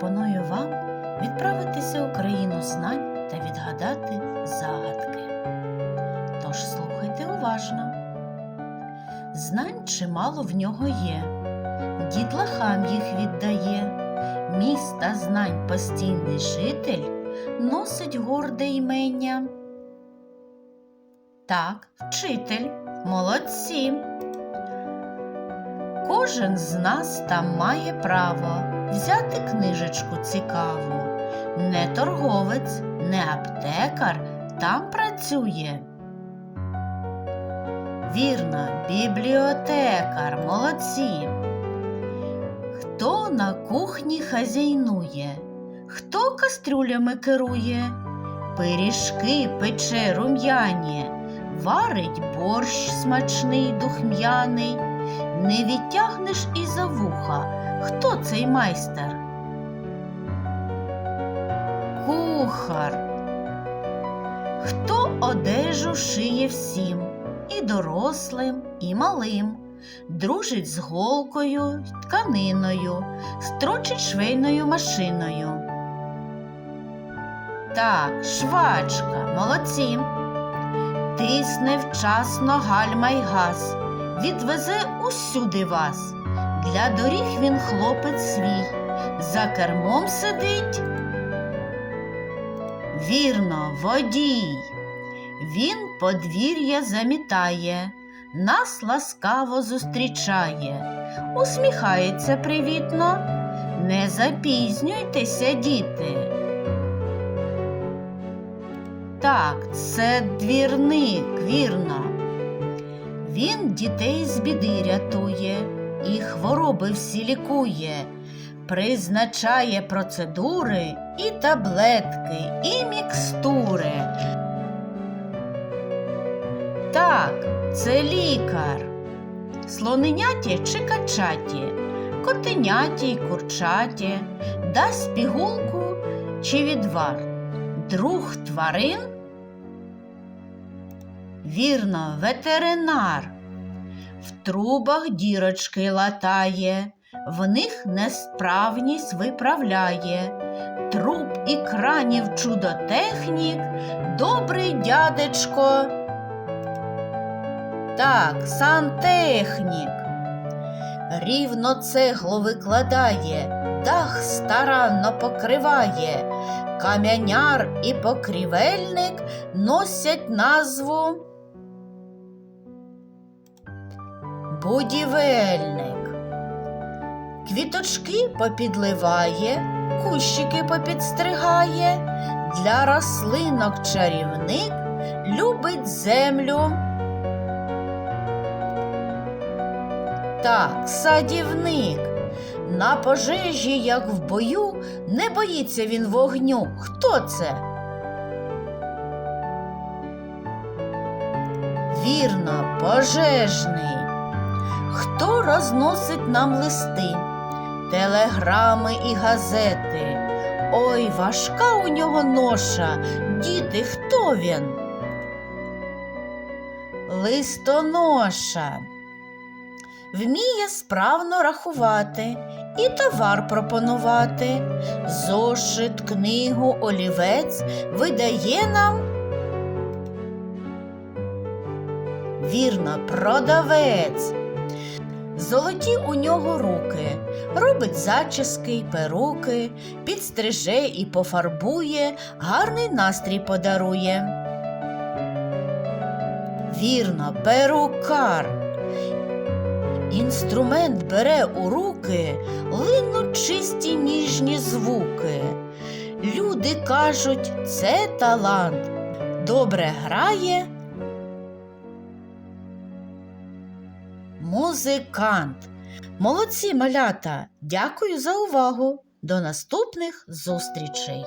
пропоную вам відправитися у країну знань та відгадати загадки. Тож слухайте уважно. Знань чимало в нього є, дітлахам їх віддає. Міста знань постійний житель носить горде імення. Так, вчитель, молодці. Кожен з нас там має право взяти книжечку цікаву. Не торговець, не аптекар там працює. Вірно, бібліотекар, молодці. Хто на кухні хазяйнує, хто кастрюлями керує, пиріжки пече рум'яні, варить борщ смачний духм'яний. Не відтягнеш і за вуха. Хто цей майстер? Кухар. Хто одежу шиє всім, і дорослим, і малим, дружить з голкою, тканиною, строчить швейною машиною. Так, швачка, молодці. Тисне вчасно гальма й газ відвезе усюди вас. Для доріг він хлопець свій, за кермом сидить. Вірно, водій. Він подвір'я замітає, нас ласкаво зустрічає, усміхається привітно. Не запізнюйтеся, діти. Так, це двірник, вірно. Він дітей з біди рятує і хвороби всі лікує, призначає процедури і таблетки, і мікстури. Так, це лікар. Слоненяті чи качаті, котеняті й курчаті, дасть пігулку чи відвар, друг тварин. Вірно, ветеринар. В трубах дірочки латає, в них несправність виправляє. Труб і кранів чудотехнік, добрий дядечко. Так, сантехнік. Рівно цегло викладає, дах старанно покриває, кам'яняр і покрівельник носять назву будівельник. Квіточки попідливає, кущики попідстригає, для рослинок чарівник любить землю. Так, садівник. На пожежі, як в бою, не боїться він вогню. Хто це? Вірно, пожежний. Хто розносить нам листи, телеграми і газети? Ой, важка у нього ноша, діти, хто він? Листоноша. Вміє справно рахувати і товар пропонувати. Зошит, книгу, олівець видає нам. Вірно, продавець. Золоті у нього руки, робить зачіски й перуки, підстриже і пофарбує, гарний настрій подарує. Вірно, перукар. Інструмент бере у руки, линуть чисті ніжні звуки. Люди кажуть, це талант. Добре грає. Музикант. Молодці малята. Дякую за увагу. До наступних зустрічей!